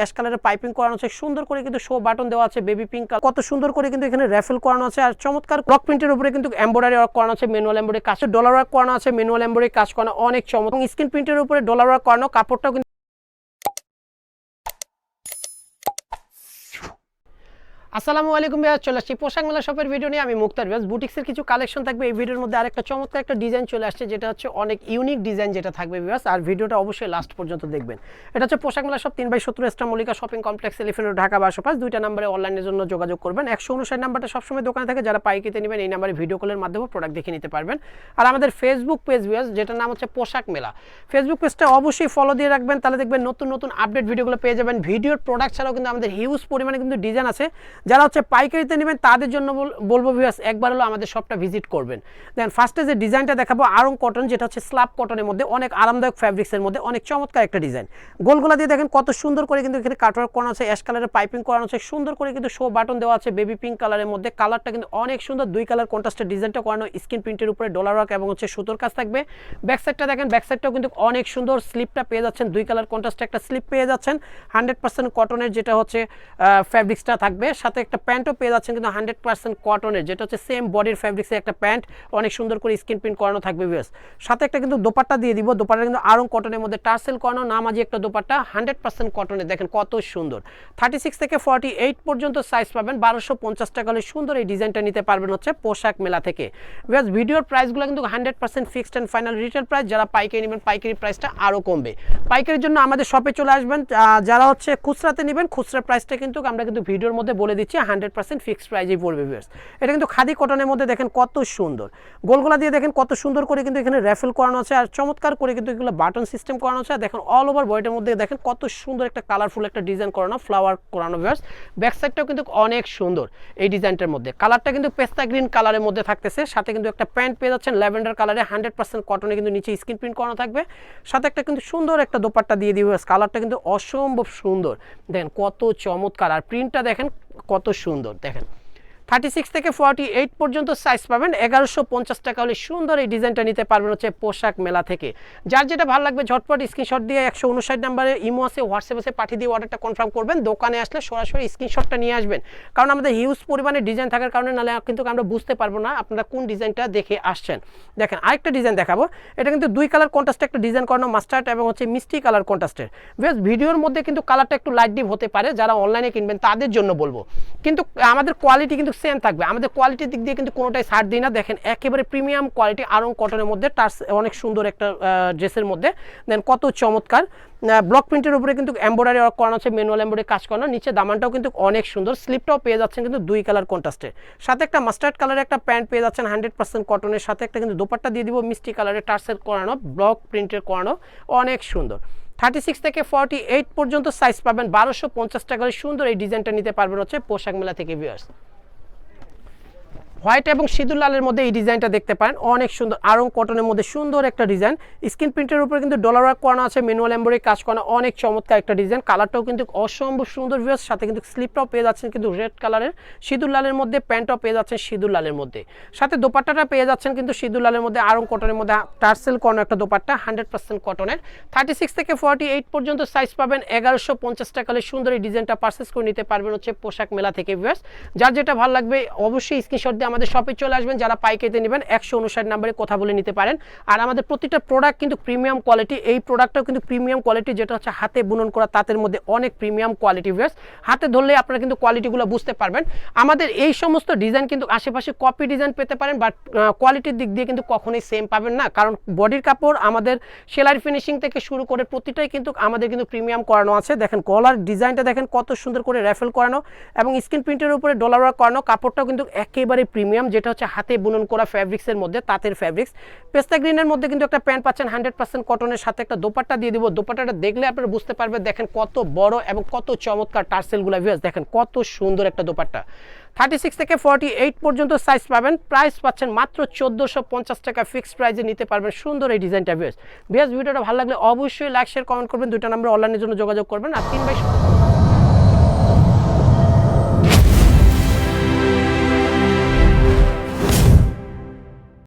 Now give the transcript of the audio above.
Ash কালারের piping করানো আছে। সুন্দর করে কিন্তু শো বাটন দেওয়া আছে বেবি পিঙ্ক কালার কত সুন্দর করে কিন্তু এখানে র্যাফেল করানো আছে। আর চমৎকার ক্লক প্রিন্টের উপরে কিন্তু এম্বয়ডারি ওয়ার্ক করানো আছে ম্যানুয়াল এম্বয়ডারি কাজ ডলার ওয়ার্ক করানো আছে ম্যানুয়াল এম্বয়ডারি কাজ করানো, অনেক চমৎকার স্ক্রিন প্রিন্টের উপরে ডলার ওয়ার্ক করানো, কাপড়টাও কিন্তু আসসালামু আলাইকুম ভাইয়া, চলে আসছি পোশাক মেলা শপের ভিডিও নিয়ে। আমি মুক্তার ব্যাস। বুটিক্সের কিছু কালেকশন থাকবে। এই ভিডিওর মধ্যে আরেকটা চমৎকার একটা ডিজাইন চলে আসছে, যেটা হচ্ছে অনেক ইউনিক ডিজাইন যেটা থাকবে বিয়াস আর ভিডিওটা অবশ্যই লাস্ট পর্যন্ত দেখবেন। এটা হচ্ছে পোশাক মেলা শপ তিন বাই সত্তর এস্টা Mallika shopping complex elephant Dhaka পাঁচ। দুইটা নাম্বারে অনলাইনের জন্য যোগাযোগ করবেন। একশো উনষাট নাম্বারটা সবসময় দোকানে থাকে। যারা পাইকিতে নেবেন, এই নাম্বারে ভিডিও কলের মাধ্যমে প্রোডাক্ট দেখে নিতে পারবেন। আর আমাদের ফেসবুক পেজ বিয়াস যেটার নাম হচ্ছে পোশাক মেলা। ফেসবুক পেজটা অবশ্যই ফলো দিয়ে রাখবেন। তাহলে দেখবেন নতুন নতুন আপডেট ভিডিওগুলো পেয়ে যাবেন। ভিডিওর প্রোডাক্ট ছাড়াও কিন্তু আমাদের হিউজ পরিমাণে কিন্তু ডিজাইন আছে। যারা হচ্ছে পাইকারিতে নেবেন, তাদের জন্য বল- বলব ভিউয়ার্স একবার হলো আমাদের শপটা ভিজিট করবেন। দেন ফার্স্টে যে ডিজাইনটা দেখাবো, আরং কটন যেটা হচ্ছে স্ল্যাব কটনের মধ্যে অনেক আরামদায়ক ফ্যাব্রিক্সের মধ্যে অনেক চমৎকার একটা ডিজাইন গোলগোলা দিয়ে দেখেন কত সুন্দর করে কিন্তু এখানে কাটওয়ার্ক করানো আছে অ্যাশ কালারের পাইপিং করানো আছে, সুন্দর করে কিন্তু শো বাটন দেওয়া আছে বেবি পিঙ্ক কালারের মধ্যে। কালারটা কিন্তু অনেক সুন্দর, দুই কালার কন্ট্রাস্টের ডিজাইনটা করানো স্ক্রিন প্রিন্টের উপরে ডলার ওয়ার্ক এবং হচ্ছে সুতোর কাজ থাকবে। ব্যাক সাইডটা দেখেন ব্যাক সাইডটাও কিন্তু অনেক সুন্দর স্লিপটা পেয়ে যাচ্ছেন, দুই কালার কন্ট্রাস্টে একটা স্লিপ পেয়ে যাচ্ছেন। হান্ড্রেড পার্সেন্ট কটনের যেটা হচ্ছে ফ্যাব্রিক্সটা থাকবে। সাথে একটা প্যান্টও পেয়ে যাচ্ছেন কিন্তু হান্ড্রেড পার্সেন্ট কটনের, যেটা হচ্ছে সেম বডির ফ্যাব্রিক্সের একটা প্যান্ট, অনেক সুন্দর করে স্ক্রিন প্রিন্ট করানো থাকবে বিয়াস সাথে একটা কিন্তু দোপাট্টা দিয়ে দিব, দোপাট্টা কিন্তু আরং কটনের মধ্যে টার্সেল করানো নামাজি একটা দোপাট্টা, হান্ড্রেড পার্সেন্ট কটনের, দেখেন কত সুন্দর। থার্টি সিক্স থেকে ফর্টি এইট পর্যন্ত সাইজ পাবেন, বারোশো পঞ্চাশ টাকা হলে সুন্দর এই ডিজাইনটা নিতে পারবেন হচ্ছে পোশাক মেলা থেকে। বিকজ ভিডিওর প্রাইসগুলো কিন্তু hundred percent fixed and final retail price যারা পাইকারি নেবেন, পাইকারি প্রাইসটা আরও কমবে। পাইকারির জন্য আমাদের শপে চলে আসবেন যারা হচ্ছে খুচরাতে নেবেন, খুচরা প্রাইসটা কিন্তু আমরা কিন্তু ভিডিওর মধ্যে বলে দিচ্ছি হান্ড্রেড পার্সেন্ট ফিক্সড প্রাইজেই পড়বে ভিউয়ার্স এটা কিন্তু খাদি কটনের মধ্যে দেখেন কত সুন্দর। গোলগোলা দিয়ে দেখেন কত সুন্দর করে কিন্তু এখানে র্যাফেল করানো আছে, আর চমৎকার করে কিন্তু এগুলো বাটন সিস্টেম করানো আছে। আর দেখেন অল ওভার বডিটার মধ্যে দেখেন কত সুন্দর একটা কালারফুল একটা ডিজাইন করানো ফ্লাওয়ার করানো ভিউয়ার্স ব্যাক সাইডটাও কিন্তু অনেক সুন্দর এই ডিজাইনটার মধ্যে। কালারটা কিন্তু পেস্তা গ্রিন কালারের মধ্যে থাকতেছে। সাথে কিন্তু একটা প্যান্ট পেয়ে যাচ্ছেন ল্যাভেন্ডার কালারে হান্ড্রেড পার্সেন্ট কটনে কিন্তু নিচে স্ক্রিন প্রিন্ট করানো থাকবে। সাথে একটা কিন্তু সুন্দর একটা দোপাট্টা দিয়ে দিবে কালারটা কিন্তু অসম্ভব সুন্দর। দেখেন কত চমৎকার। আর প্রিন্টটা দেখেন কত সুন্দর দেখেন। থার্টি সিক্স থেকে ফর্টি এইট পর্যন্ত সাইজ পাবেন। এগারোশো পঞ্চাশ টাকা হলে সুন্দর এই ডিজাইনটা নিতে পারবেন হচ্ছে পোশাক মেলা থেকে। যার যেটা ভালো লাগবে, ঝটপট স্ক্রিনশট দিয়ে একশো উনষাট নাম্বারে ইমো আছে হোয়াটসঅ্যাপ পাঠিয়ে দিয়ে অর্ডারটা কনফার্ম করবেন। দোকানে আসলে সরাসরি স্ক্রিনশটটা নিয়ে আসবেন। কারণ আমাদের হিউজ পরিমাণে ডিজাইন থাকার কারণে নাহলে কিন্তু আমরা বুঝতে পারব না আপনারা কোন ডিজাইনটা দেখে আসছেন। দেখেন, আরেকটা ডিজাইন দেখাবো। এটা কিন্তু দুই কালার কন্ট্রাস্টে একটা ডিজাইন করানো মাস্টার্ড এবং হচ্ছে মিষ্টি কালার কন্ট্রাস্টের বেশ, ভিডিওর মধ্যে কিন্তু কালারটা একটু লাইট ডিপ হতে পারে। যারা অনলাইনে কিনবেন তাদের জন্য বলব। কিন্তু আমাদের কোয়ালিটি কিন্তু সেম থাকবে। আমাদের কোয়ালিটির দিক দিয়ে কিন্তু কোনোটাই ছাড় দিই না। দেখেন, একেবারে প্রিমিয়াম কোয়ালিটি আরং কটনের মধ্যে টার্স অনেক সুন্দর একটা ড্রেসের মধ্যে। দেন কত চমৎকার। ব্লক প্রিন্টের উপরে কিন্তু এম্ব্রয়ডারি ওয়ার্ক করানো আছে ম্যানুয়াল এম্ব্রয়ডারি কাজ করানো। নিচে দামানটাও কিন্তু অনেক সুন্দর। স্লিপটাও পেয়ে যাচ্ছেন কিন্তু দুই কালার কন্ট্রাস্টে সাথে একটা মাস্টার্ড কালারের একটা প্যান্ট পেয়ে যাচ্ছেন হান্ড্রেড পার্সেন্ট কটনের সাথে একটা কিন্তু দোপাট্টা দিয়ে দিব, মিষ্টি কালারের টার্সেল করানো ব্লক প্রিন্টের করানো। অনেক সুন্দর। থার্টি সিক্স থেকে ফর্টি এইট পর্যন্ত সাইজ পাবেন। বারোশো পঞ্চাশ টাকার সুন্দর এই ডিজাইনটা নিতে পারবেন হচ্ছে পোশাক মেলা থেকে ভিউয়ার্স হোয়াইট এবং সিঁদুর লালের মধ্যে এই ডিজাইনটা দেখতে পারেন। অনেক সুন্দর আরং কটনের মধ্যে সুন্দর একটা ডিজাইন। স্ক্রিন প্রিন্টের উপরে কিন্তু ডলার ওয়ার্ক করানো আছে, ম্যানুয়াল এম্বয়ডারি কাজ করানো, অনেক চমৎকার একটা ডিজাইন। কালারটাও কিন্তু অসম্ভব সুন্দর ভিউস সাথে কিন্তু স্লিপটাও পেয়ে যাচ্ছেন কিন্তু রেড কালারের। সিঁদুর লালের মধ্যে, প্যান্টটাও পেয়ে যাচ্ছেন সিঁদুর লালের মধ্যে। সাথে দোপাট্টাটা পেয়ে যাচ্ছেন কিন্তু সিঁদুর লালের মধ্যে, আরং কটনের মধ্যে, টার্সেল করানো একটা দোপাট্টা হান্ড্রেড পার্সেন্ট কটনের থার্টি সিক্স থেকে ফর্টি এইট পর্যন্ত সাইজ পাবেন, এগারোশো পঞ্চাশ টাকা হলে সুন্দর এই ডিজাইনটা পারচেস করে নিতে পারবেন হচ্ছে পোশাক মেলা থেকে ভিউয়ার্স যার যেটা ভালো লাগবে, অবশ্যই স্ক্রিনশট দিয়ে আমাদের শপে চলে আসবেন, যারা পাইকারিতে নেবেন, একশো উনষাট নাম্বারে কথা বলে নিতে পারেন। আর আমাদের প্রতিটা প্রোডাক্ট কিন্তু প্রিমিয়াম কোয়ালিটি এই প্রোডাক্টটাও কিন্তু প্রিমিয়াম কোয়ালিটি যেটা হচ্ছে হাতে বুনন করা তাঁতের মধ্যে অনেক প্রিমিয়াম কোয়ালিটি ভিউয়ার্স হাতে ধরলে আপনারা কিন্তু কোয়ালিটিগুলো বুঝতে পারবেন। আমাদের এই সমস্ত ডিজাইন কিন্তু আশেপাশে কপি ডিজাইন পেতে পারেন বাট কোয়ালিটির দিক দিয়ে কিন্তু কখনোই সেম পাবেন না। কারণ বডির কাপড় আমাদের সেলাই ফিনিশিং থেকে শুরু করে প্রতিটাই কিন্তু আমাদের কিন্তু প্রিমিয়াম করানো আছে। দেখেন গলার ডিজাইনটা দেখেন কত সুন্দর করে র্যাফেল করানো এবং স্ক্রিন প্রিন্টের উপরে ডলার করানো। কাপড়টাও কিন্তু একেবারে প্রিমিয়াম যেটা হচ্ছে হাতে বুনন করা ফ্যাব্রিক্সের মধ্যে, তাঁতের ফ্যাব্রিক্স পেস্তা গ্রিনের মধ্যে কিন্তু একটা প্যান্ট পাচ্ছেন হান্ড্রেড পার্সেন্ট কটনের সাথে একটা দোপাট্টা দিয়ে দিব। দোপাট্টাটা দেখলে আপনারা বুঝতে পারবেন, দেখেন কত বড় এবং কত চমৎকার টার্সেলগুলো ভিউয়ার্স দেখেন কত সুন্দর একটা দোপাট্টা। থার্টি সিক্স থেকে ফর্টি এইট পর্যন্ত সাইজ পাবেন প্রাইস পাচ্ছেন মাত্র চোদ্দোশো পঞ্চাশ টাকা ফিক্সড প্রাইসে নিতে পারবেন সুন্দর এই ডিজাইনটা ভিউয়ার্স ভিউয়ার্স ভিডিওটা ভালো লাগলে অবশ্যই লাইক শেয়ার কমেন্ট করবেন। দুইটা নাম্বার অনলাইনের জন্য যোগাযোগ করবেন। আর তিন বাই